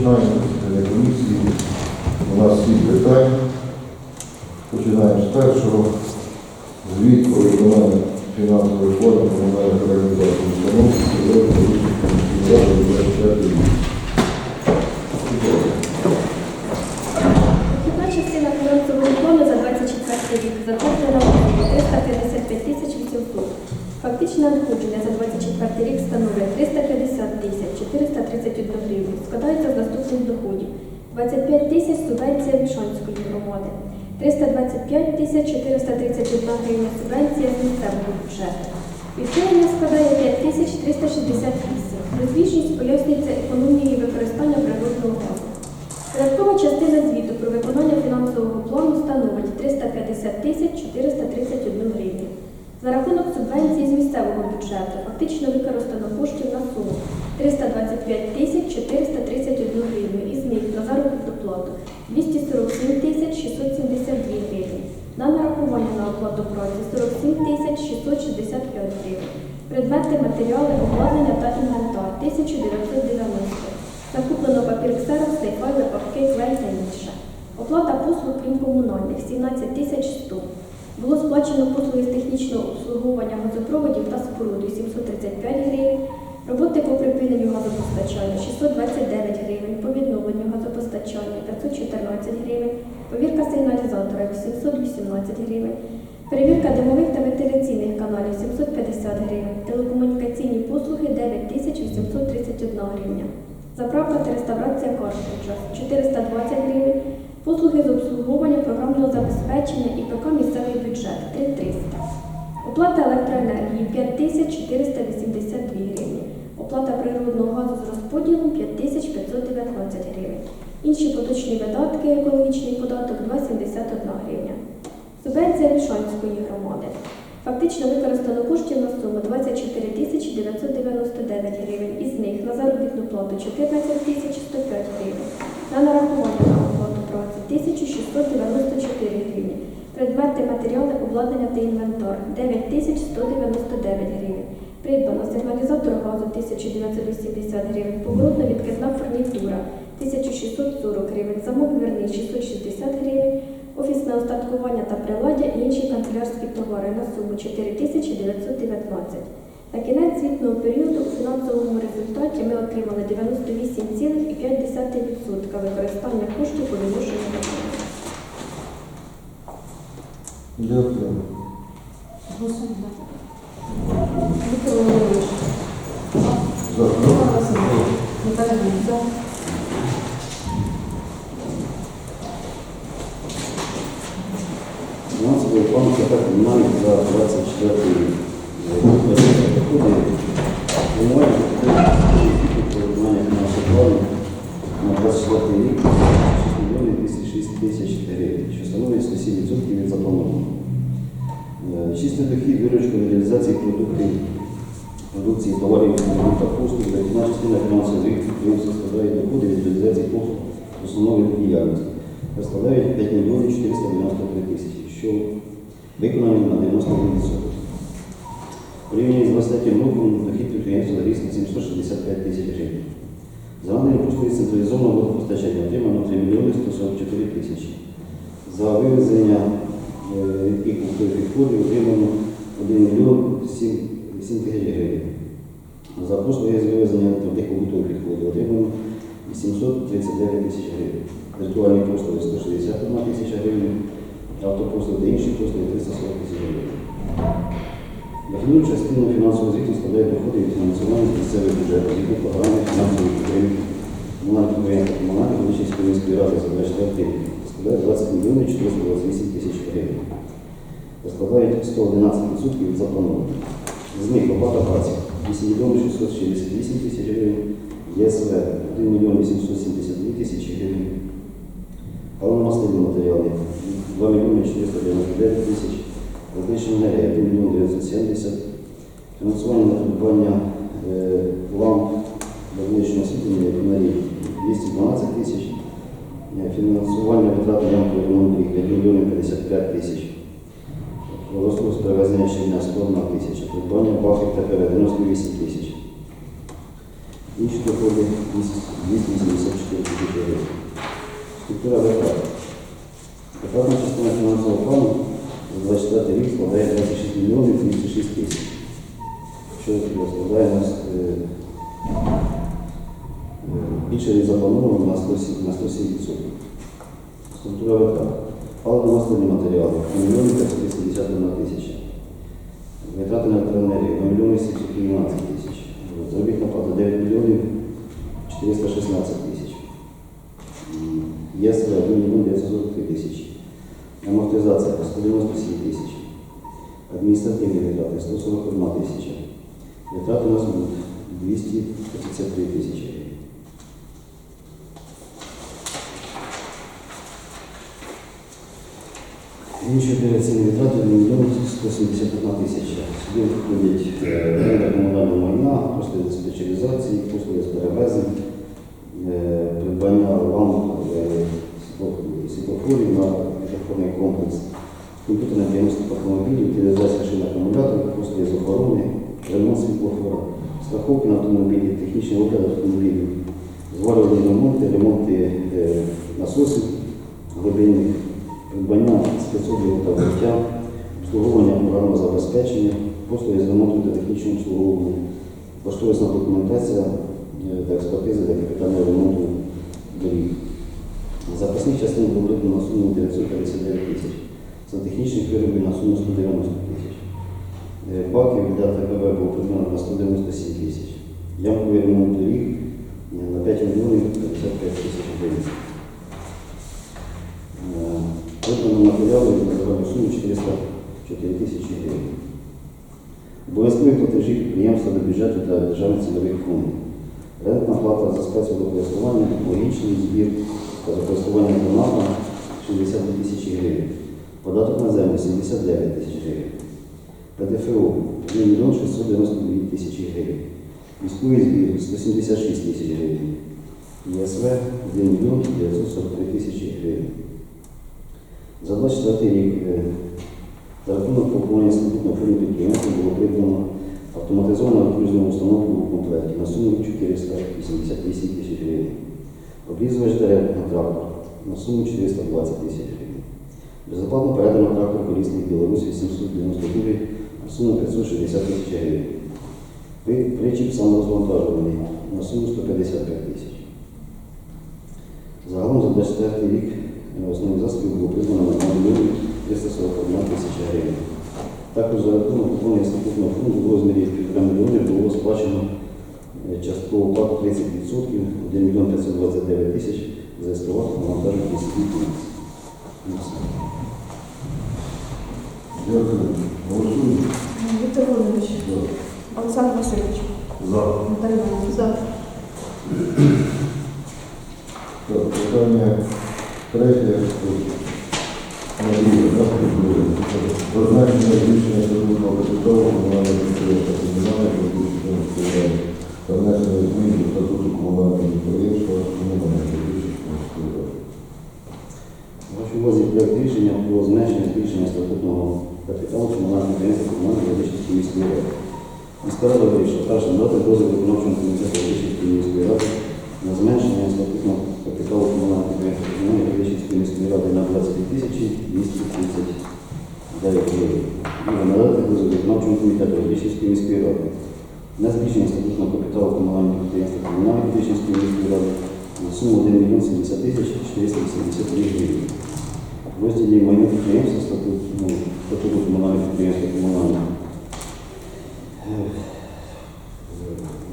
Починаємо засідання комісії. У нас сім питань. Починаємо з першого. Звіт про виконання фінансової форми комунальних організацій установ, що комісії ради 24 рік. Вихідна частина фінансового плану за 24 рік затверджена на 355 тисяч 800. Фактичне надходження за 24 рік становить 350 тисяч 431 гривень. Складається з наступних доходів. 25 тисяч субвенція Вішанської громади. 325 тисяч 431 гривня субвенція з місцевого бюджету. Відхилення складає 5 тисяч 368. Розвічність пояснюється економією використання природного газу. Додаткова частина звіту про виконання фінансового плану становить 350 тисяч 431 гривню. За рахунок субвенції з місцевого бюджету фактично використано коштів на суму 325 тисяч 431 гривню, із них на заробітну плату 247 тисяч 672 гривні, на нарахування на оплату праці 47 тисяч 665 гривень, предмети, матеріали, обладнання та інвентар 1990 Закуплено папір ксерокс, файли, папки, клей та інше. Оплата послуг крім комунальних 17 тисяч 100. Було сплачено послуги з технічного обслуговування газопроводів та споруди 735 гривень. Роботи по припиненню газопостачання 629 гривень, по відновленню газопостачання 514 гривень, повірка сигналізатора 718 гривень, перевірка димових та вентиляційних каналів 750 гривень, телекомунікаційні послуги 9831 гривня. Заправка та реставрація картриджа 420 гривень, послуги з обслуговування програмного забезпечення і ПК місцевий бюджет 3300. Оплата електроенергії 5482 гривні. Оплата природного газу з розподілом 5519 гривень. Інші поточні видатки, екологічний податок 271 гривня. Субвенція Вішанської громади. Фактично використано коштів на суму 24 тисячі 999 гривень. Із них на заробітну плату 14 тисяч 105 гривень. На нарахування 1694 гривні. Предмети, матеріали, обладнання та інвентар 9 тисяч 199 гривень. Придбано сигналізатор газу 1980 гривень, поворотно-відкидна фурнітура 1640 гривень, замок дверний 660 гривень, офісне остаткування та приладдя і інші канцелярські товари на суму 4919. На кінець звітного періоду у фінансовому результаті ми отримали 98,5% використання коштів по відношенню до бюджету. Дякую. Голосуємо. Віктор Володимирович. За. Іван Васильович. Наталя Гнізда. Фінансовий план КП комунальних за 24 рік. Доходи планування про виконання фінансового плану на 24 рік 6 мільйонів 206 тисяч гривень, що становить 107% від запланованого. Е, дохід виручка від реалізації продуктів, продукції товарів та послуг, дохідна частина фінансових звітів складає доходи від реалізації послуг основної діяльності та складають 5 мільйонів 493 тисячі, що виконані на 91%. Порівняно з 23 роком дохід підприємства заріс на 765 тисяч гривень. За надані послуги централізованого водопостачання отримано 3 мільйони 144 тисячі. За вивезення е, рідких побутових отримано 1 мільйон 7, 7 тисяч гривень. За послуги з вивезення твердих побутових відходів отримано 839 тисяч гривень. Віртуальні послуги 161 тисяча гривень, автопослуги та інші послуги 340 тисяч гривень. Дохідну частину фінансового звіту складає доходи від фінансування з місцевих бюджетів згідно програми фінансової підтримки комунальних підприємств комунальних Величинської міської ради за 24 рік. Складає 20 мільйонів 428 тисяч гривень. Складають 111% від запланованого. З них оплата праці 8 мільйонів 668 тисяч гривень, ЄСВ 1 мільйон 872 тисячі гривень, паливно-мастильні матеріали 2 мільйони 499 тисяч, електрична енергія 1 мільйон 970, фінансування на придбання е, ламп для вуличного освітлення фонарів 212 тисяч, фінансування витрат на ямковий ремонт доріг 5 мільйонів 55 тисяч, розкус перевезення щодня 101 тисяча, придбання бафів ТПВ 98 тисяч. Інші доходи 284 тисячі гривень. Структура витрат. Витратна частина фінансового плану за 24 рік складає 26 мільйонів 206 тисяч. Що складає нас е, е, більше ніж заплановано на 107%. На 107%. Структура витрат. Паливно-мастильні матеріали 1 мільйон 551 тисяча. Витрати на електроенергію 1 мільйон 715 тисяч. Заробітна плата 9 мільйонів 416 тисяч. ЄСВ 1 мільйон 943 тисячі. Амортизація 197 тисяч. Адміністративні витрати 141 тисяча. Витрати на суд 233 тисячі. гривень. Інші операційні витрати 1 мільйон 171 тисяча. Сюди входять оренда комунального майна, послуги диспетчеризації, послуги з перевезень, е, придбання ламп, е, світлофорів на світлофорний комплекс, комп'ютерне діагностика автомобілів, утилізація шин акумуляторів, послуги з охорони, ремонт світлофора, страховки на автомобілі, технічний огляд автомобілів, зварювальні ремонти, ремонти е, насосів глибинних, придбання спецодягу та взуття, обслуговування програмного забезпечення, послуги з ремонту та технічного обслуговування, кошторисна документація е, та експертиза для капітального ремонту доріг. Запасних частин було на суму 959 тисяч, сантехнічних виробів на суму 190 тисяч. Е, Баків для ТПВ було придбано на 197 тисяч. Ямковий ремонт доріг е, на 5 мільйонів 55 тисяч гривень. Суму 404 тисячі гривень. Обов'язкові платежі підприємства до бюджету та державних цільових фондів. Рентна плата за спецводокористування, логічний збір та за користування донатом 62 тисячі гривень. Податок на землю 79 тисяч гривень. ПДФО 1 мільйон 692 тисячі гривень. Військовий збір 176 тисяч гривень. ЄСВ 1 мільйон 943 тисячі гривень. За 24 рік е, за рахунок поповнення статутного фонду підприємства було придбано автоматизовану окружну установку у комплекті на суму 488 тисяч гривень. Обрізувач дерев на трактор на суму 420 тисяч гривень. Безоплатно передано трактор колісний Білорусь 892 на суму 560 тисяч гривень. Причіп саморозвантажуваний на суму 155 тисяч. Загалом за 24 рік основних засобів було придбано на 1 мільйон 341 тисяча гривень. Також за рахунок поповнення статутного фонду в розмірі 1,5 мільйонів було сплачено е, часткову плату 30%, 1 мільйон 529 тисяч за ескаватор на монтажу лісових Дякую. Голосуємо. Віктор Володимирович. Олександр Васильович, За. Наталія. За. Так, питання третє. Призначення збільшення статутного капіталу комунального підприємства комунального підприємства та внесення змін до статуту комунального підприємства комунального підприємства. В вашій увазі проект рішення про зменшення збільшення статутного капіталу комунального підприємства комунальної Радичівської міської ради. Міська рада вирішила перше надати дозвіл виконавчому комітету Радичівської міської ради на зменшення статутного капіталу комунального підприємства комунальної Радичівської міської ради на 22 тисячі 239 гривень. Друге, надати дозвіл виконавчому комітету Радичівської міської ради на збільшення статутного капіталу комунального підприємства комунальної Радичівської міської ради на суму 1 мільйон 70 тисяч 482 гривень. В розділі майно підприємства ну, статуту комунального підприємства комунального. Е,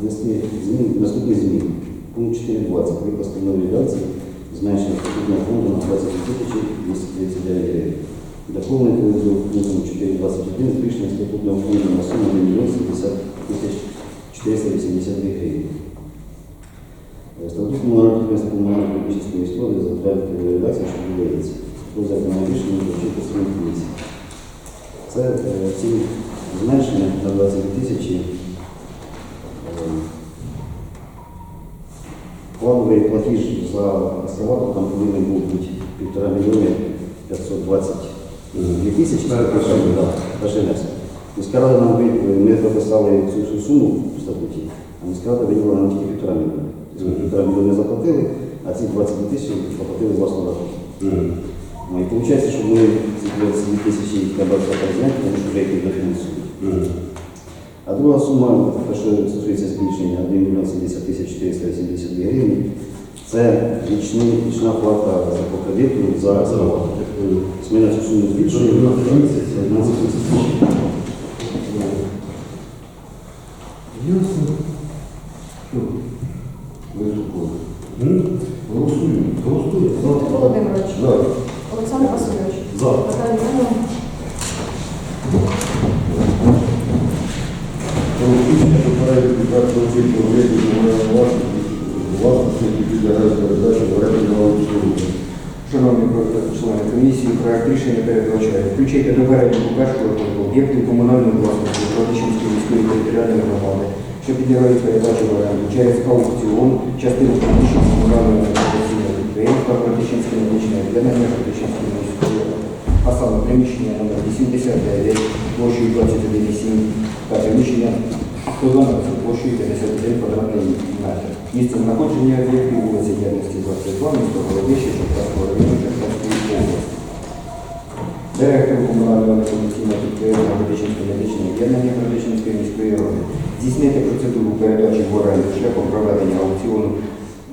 Внести змін, наступні зміни. Пункт 4.20. Викласти нові редакції, зменшення статутного фонду на 20 тисячі 239 гривень. Доповнити до пункту 4.21 збільшення статутного фонду на суму 1 мільйон 70 тисяч 482 гривень. Статут підприємства комунальної міської ради затвердити в редакції, що додається. Про законне вручити. Це е, ці зменшення на 20 тисячі. Плановий платіж за ескаватор там повинен був бути півтора мільйони 520 дві тисячі. Міська рада нам ви- ми прописали цю всю суму в статуті, а міська рада виділила нам тільки півтора мільйона. Тобто Півтора мільйона заплатили, а ці 22 тисячі заплатили з власного рахунку. І виходить, що ми ці 22 тисячі треба зняти, тому що вже йти до фінансування. А друга сума, що стосується збільшення 1 мільйон 70 тисяч 482 гривні, це річна, річна плата по кредиту за зарплату. Тобто Ми на цю суму збільшуємо. 11 тисяч. Ясно. Що? Виступили. Голосуємо. Голосуємо. Володимирович. Олександр Васильович. За. Наталія Іванівна. Про включення до переліку першого типу об'єктів комунальної власності, які. Шановні члени комісії, проект рішення передбачає включити до переліку першого типу об'єктів комунальної власності Родичинської міської територіальної громади, що підлягають передачі в оренду через аукціон частину приміщень комунального некомерційного підприємства Родичинське медичне об'єднання Родичинської міської. А саме приміщення номер 89 площею 21,7 та приміщення 112 площею 51 квадратний метр. Місце знаходження об'єктів вулиці Єдності 22, місто Голодище, Черкаського району Черкаської області. Директор комунального некомерційного підприємства Медичинське медичне об'єднання Медичинської міської ради здійснити процедуру передачі в оренду шляхом проведення аукціону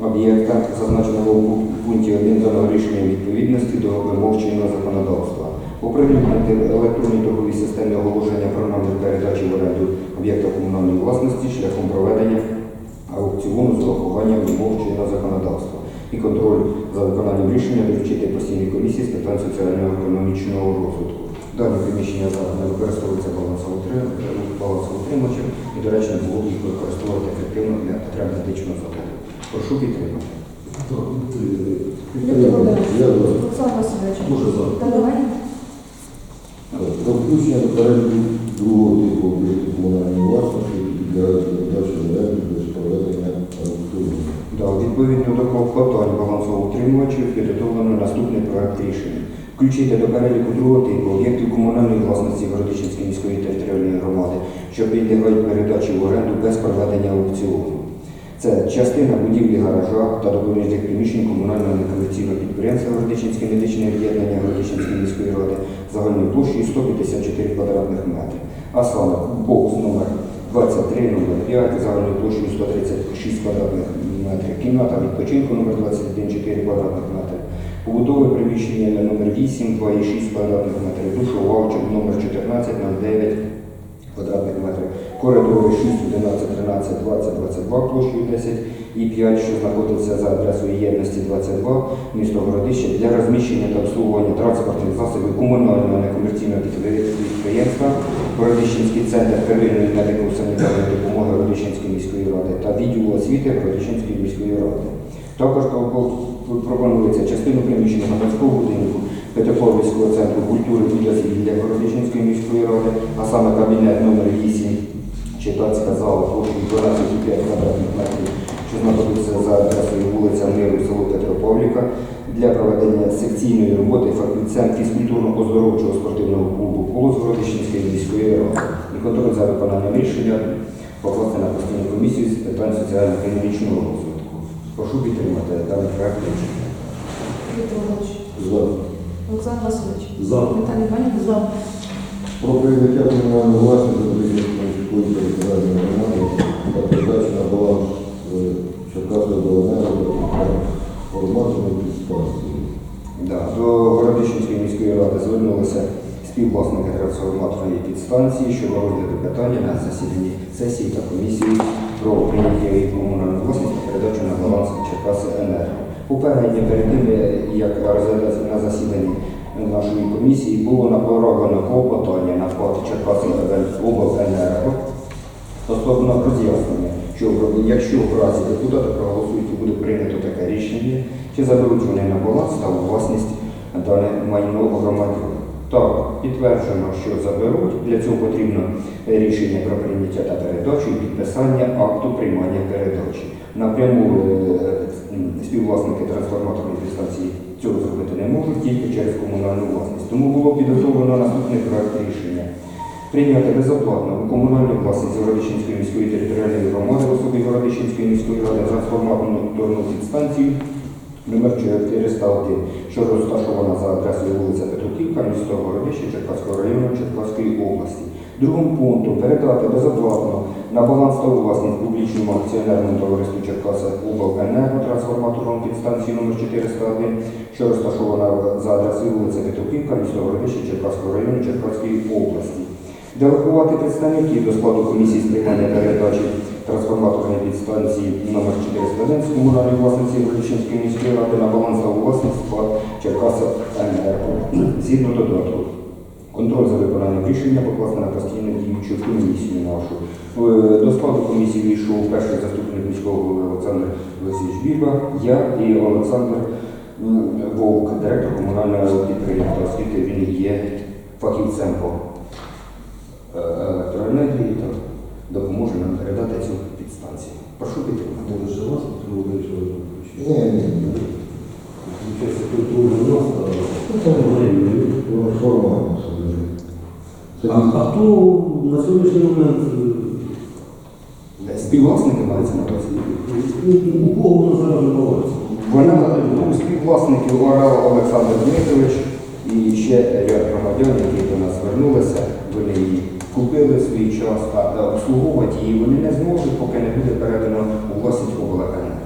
об'єкта, зазначеного у пункті 1 даного рішення відповідності до вимог чинного законодавства. Оприлюднити електронні торгові системи оголошення про намір передачі в оренду об'єкта комунальної власності шляхом проведення аукціону з урахуванням вимог чинного законодавства і контроль за виконанням рішення доручити постійній комісії з питань соціально-економічного розвитку. Дані приміщення зараз не використовуються балансоутримувачем балансоутримувачем і, до речі, не було їх використовувати ефективно для потреб медичного закладу. Прошу підтримати. Я за. Олександр Васильович. Дуже за. Наталія включення до переліку другого типу об'єктів комунальної власності, підлягають передачі в без проведення аукціону. Да, відповідно до клопотань балансоутримувачів підготовлено наступний проект рішення. Включити до переліку другого типу об'єктів комунальної власності Городичинської міської територіальної громади, що підлягають передачі в оренду без проведення аукціону. Це частина будівлі гаража та допоміжних приміщень комунального некомерційного підприємства Городичинське медичне об'єднання Городичинської міської ради загальною площею 154 квадратних метри. А саме бокс номер 23, номер 5, загальною площею 136 квадратних метрів. Кімната відпочинку номер 214 квадратних метри. Побутове приміщення номер 8, 2,6 квадратних метрів. Душова номер 14, 09 квадратних метрів. Коридори 6, 11, 13, 20, 22 площею 10 і 5, що знаходиться за адресою єдності 22, місто Городище, для розміщення та обслуговування транспортних засобів комунального некомерційного підприємства Городищенський центр первинної медико-санітарної допомоги Городищенської міської ради та відділу освіти Городищенської міської ради. Також пропонується частину приміщення громадського будинку Петрополівського центру культури і дозвілля Городищенської міської ради, а саме кабінет номер 8 читацька зала площею 12,5 квадратних метрів, що знаходиться за адресою вулиця Миру, село Петропавліка, для проведення секційної роботи фахівцям фізкультурно-оздоровчого спортивного клубу «Колос» Городищенської міської ради. І контроль за виконанням рішення покласти на постійну комісію з питань соціально-економічного розвитку. Прошу підтримати даний проект рішення. Віктор Володимирович. За. Олександр Васильович. За. Наталія Іванівна. За. Про прийняття комунальної власності Міської територіальної громади та передачі на баланс Черкаської обленерго та форматної підстанції. Да, до Городищенської міської ради звернулися співвласники трансформаторної підстанції щодо розгляду питання на засіданні сесії та комісії про прийняття її комунальної власності та передачу на баланс Черкаси Енерго. Попередньо перед тим, як розглядати на засіданні нашої комісії, було направлено клопотання на ПАД Черкаси обленерго стосовно роз'яснення, що якщо в разі депутати проголосують і буде прийнято таке рішення, чи заберуть вони на баланс та у власність дане майно громадян. Так, підтверджено, що заберуть. Для цього потрібно рішення про прийняття та передачу і підписання акту приймання передачі. Напряму е, співвласники трансформаторної тільки через комунальну власність. Тому було підготовлено наступний проект рішення Прийняти безоплатно у комунальну власність Городищенської міської територіальної громади особі Городищенської міської ради трансформаторну підстанцію номер 401, що розташована за адресою вулиця Петруківка, місто Городище Черкаського району Черкаської області. Другим пунктом передати безоплатно на баланс та власність публічному акціонерному товариству Черкаса Обленерго трансформаторну підстанцію номер 401, що розташована за адресою вулиця Петруківка, місто Городище Черкаського району Черкаської області. Делегувати представників до складу комісії з приймання передачі трансформаторної підстанції номер 401 з комунальної власниці Городищенської міської ради на баланс та власність склад Черкаса Енерго. Згідно додатку. Контроль за виконанням рішення покласти на постійну діючу комісію нашу. Е, До складу комісії війшов перший заступник міського голови Олександр Олексійович Більба, я і Олександр Вовк, директор комунального підприємства, оскільки він є фахівцем по е, електроенергії та допоможе нам передати цю підстанцію. Прошу підтримати. Може, вас Петро Володимирович включити? Ні, ні, у нас, Ну, а А, а хто на сьогоднішній момент е, Співвласники мається на увазі. ну, у кого воно зараз відбувається? Вона у співвласників Орел Олександр Дмитрович і ще ряд громадян, які до нас звернулися, вони її купили в свій час, а та обслуговувати її вони не зможуть, поки не буде передано у власність обладнання.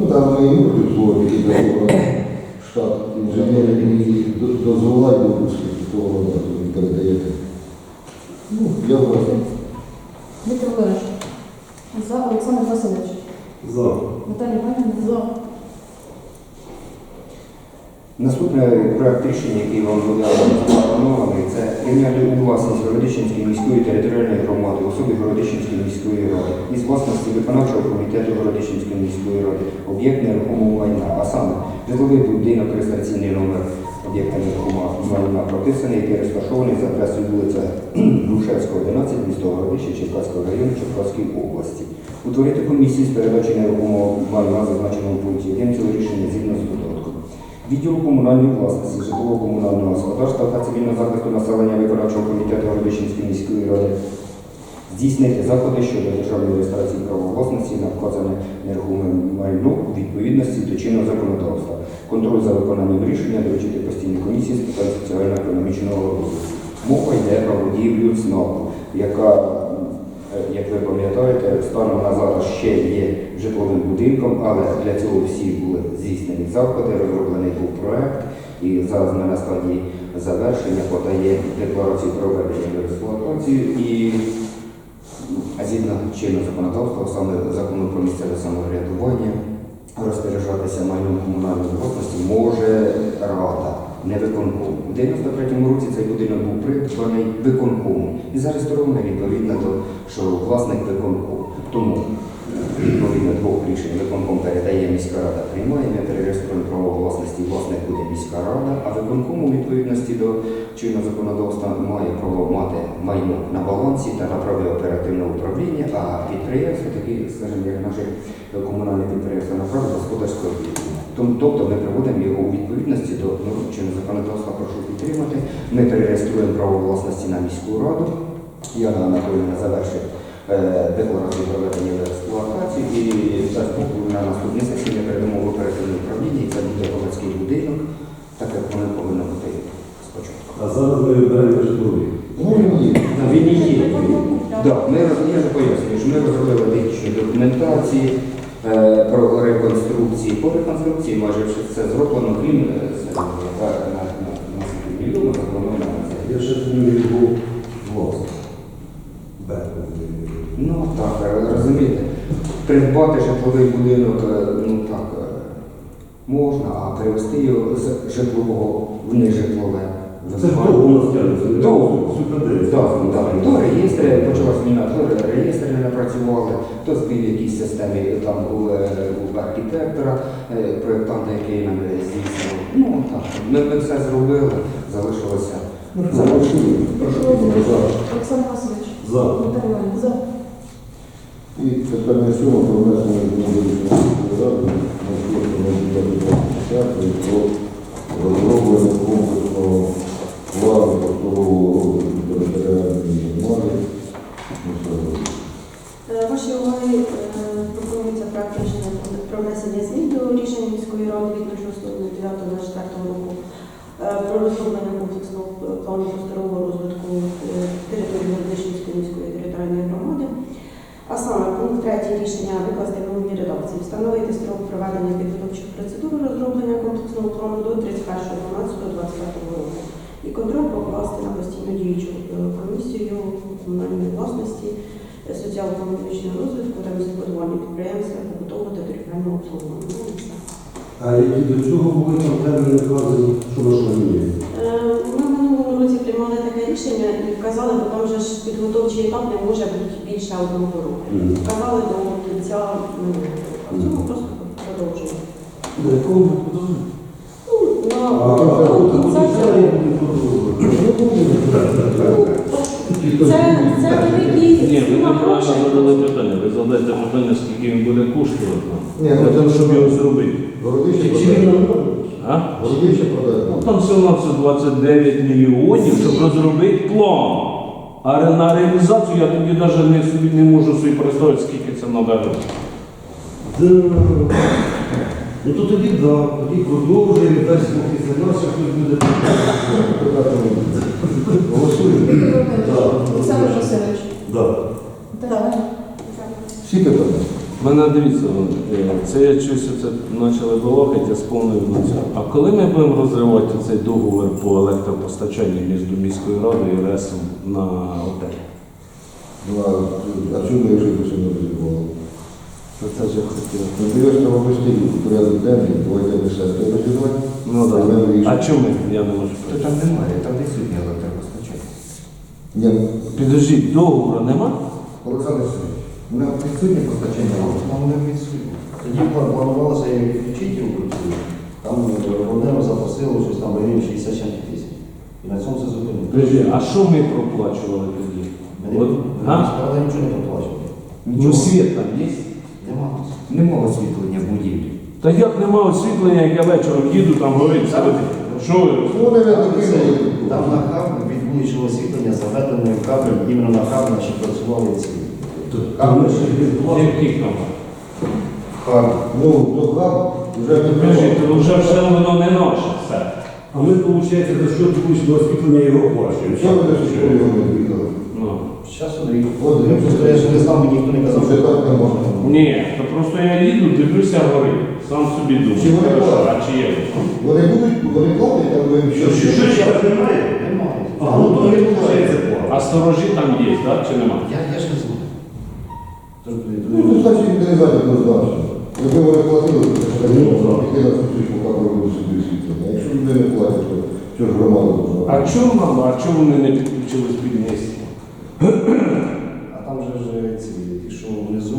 Ну, там ми і люди які дозволили штат інженерів, які до- дозволяють допустити, то воно передаєте. Ну, я вважаю. Віктор Володимирович. За Олександр Васильович. За. Наталія Іванівна. За. Наступний проект рішення, який вам буде запропонований, це прийняти у власність Городищенської міської територіальної громади, в особі Городищенської міської ради, із власності виконавчого комітету Городищенської міської ради, об'єкт нерухомого майна, а саме житловий будинок, реєстраційний номер об'єкта нерухомого майна прописаний, який розташований за адресою вулиця Грушевського, 11, місто Городище, Черкаського району, Черкаської області. Утворити комісію з передачі нерухомого майна, зазначеного пункті 1 цього рішення згідно з додатком. Відділу комунальної власності, житлово-комунального господарства та цивільного захисту населення виконавчого комітету Городищенської міської ради здійснити заходи щодо державної реєстрації права власності на вказане нерухоме майно у відповідності до чинного законодавства. Контроль за виконанням рішення доручити постійній комісії з питань соціально-економічного розвитку. Мова йде про будівлю ЦНАПу, яка, як ви пам'ятаєте, станом на зараз ще є житловим будинком, але для цього всі були здійснені заходи, розроблений був проект, і зараз ми на стадії завершення подає декларацію про введення в експлуатацію. І згідно чинного законодавства, саме закону про місцеве самоврядування, розпоряджатися майном комунальної власності може рада, не виконком. У 93-му році цей будинок був придбаний виконкомом і зареєстрований відповідно до що власник виконком. Тому відповідно двох рішень виконком передає міська рада, приймає, ми перереєструємо право власності, власник буде міська рада, а виконком у відповідності до чинного законодавства має право мати майно на балансі та на праві оперативного управління, а підприємства, такі, скажімо, як наші комунальні підприємства, на праві господарського відділення. Тобто ми приводимо його у відповідності до норм чинного законодавства, прошу підтримати. Ми перереєструємо право власності на міську раду. Яна Анатолійовна завершить е, декларацію проведення в експлуатацію і дасть боку на наступній сесії ми передамо в оперативне управління, і це буде громадський будинок, так як воно повинно бути спочатку. А зараз ми беремо житлові. Ну. Він і є. Так, ми я вже пояснюю, що ми розробили технічні документації е, про реконструкції. По реконструкції майже все це зроблено, крім е, з- на, на, на, на мільйону заплановано. Я ще не був власник. Б. Ну так, е, розумієте, придбати житловий будинок, е, ну так, е, можна, а перевести його з житлового в нежитлове. Це хто у нас тягнеться? Довго. Так, так. То реєстри, почалась війна, то реєстри не працювали, то збив якісь системі, там був, е, архітектора, е, проєктанта, який нам здійснював. Ну так, ми, ми все зробили, залишилося. Запрошую. Віктор Володимирович. За. І це на сьому про внесення рекомендаційного ради на депутатів про розроблення комплексного плану портового розвитку територіальної громади. Ну, е, ваші уваги е, пропонується проект рішення про внесення змін до рішення міської ради від 06.09.24 року е, про розроблення комплексного плану просторового в встановити строк проведення підготовчих процедур розроблення комплексного плану до 31.12.25 року. І контроль покласти на постійно діючу е, комісію комунальної власності, е, соціально-економічного розвитку та містобудування підприємства, побутового та територіального обслуговування. Ну. А які до цього були терміни вказані, що на що? Е, Ми в минулому році приймали таке рішення і вказали, бо там же ж підготовчий етап не може бути більше одного року. Вказали до кінця минулого року. А в просто продовжуємо. Ну, на це великий сума грошей. задали питання. Ви задаєте питання, скільки він буде коштувати. Ні, ну, Для щоб його зробити. Чи він А? Городище продає. Ну, там на все 29 мільйонів, щоб розробити план. А на реалізацію я тоді навіть не, собі не можу собі представити, скільки це треба. Да. Ну то тоді да, тоді продовжуємо, дасть Бог після нас, як хтось буде. Голосуємо. Олександр Васильович. Да. Всі питання. Мене дивіться, е, це я чусь, це почали балакати, я сповнив на це. А коли ми будемо розривати цей договір по електропостачанню між міською радою і РЕСом на отель? Ну, а, чому якщо це не розібрало? То це ж я хотів. Ну, даєш там ввести порядок денний, давайте не розібрати. Ну так. А чому я не можу? То там немає, там відсутнє електропостачання. Ні, Підождіть, договору нема? Олександр Сергійович, У нас відсутнє постачання, нам не відсутнє. Тоді план- планувалося її підключити його. Там Володимир запросило щось там в районі 67 тисяч. І на цьому все зупинилося. Подожди, а що ми проплачували тоді? Ми не- От, а? Правда, нічого не проплачували. Ну світ там є? Нема. Освітлення в будівлі. Та як нема освітлення, як я вечором їду, там горить все. Що ви? вони не кинули. Там на хаб від вуличного освітлення заведений кабель, іменно на хаб наші працювали ці. План. Яких там? Хаб. Ну, до хаб вже то вже все воно не наше все. А ми, виходить, за що вуличного освітлення його оплачуємо. Що ви сих пор його не віддали? Ну. Зараз вони От, просто я ще не знав, мені ніхто не казав, Вже так не можна. Ні, то просто я їду, дивлюся горить. Сам собі думаю. Чи вони хорошо, платять? а чи є? Вони будуть, вони платять, але ви що? Що, що немає? немає. А, ну то не виходить план. А сторожі там є, так чи нема? Я, я ж не знаю. Ну, то значить відрізати однозначно. Якби вони платили, то це не можна. Піти на зустріч, поки собі освітлення. А якщо люди не платять, то що ж громада должна? А чому нам, а чому вони не підключились під місце? А там же ж ці, ті, що внизу,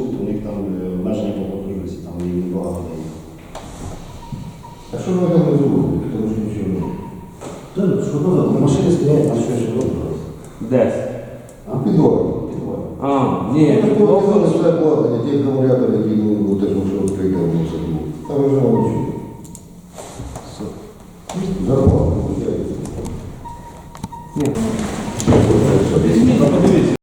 что мы там разумеем? Потому ну, что ничего нет. Да, что было? На машине стояли, а что же было? Десь. А підвал. А, нет. Ну, підвал. підвал не все обладнання, ті акумулятори, які ну, теж що прийняли на саду. Там вже нема нічого. Все. Зарплата, ну, я їх не знаю. Ні.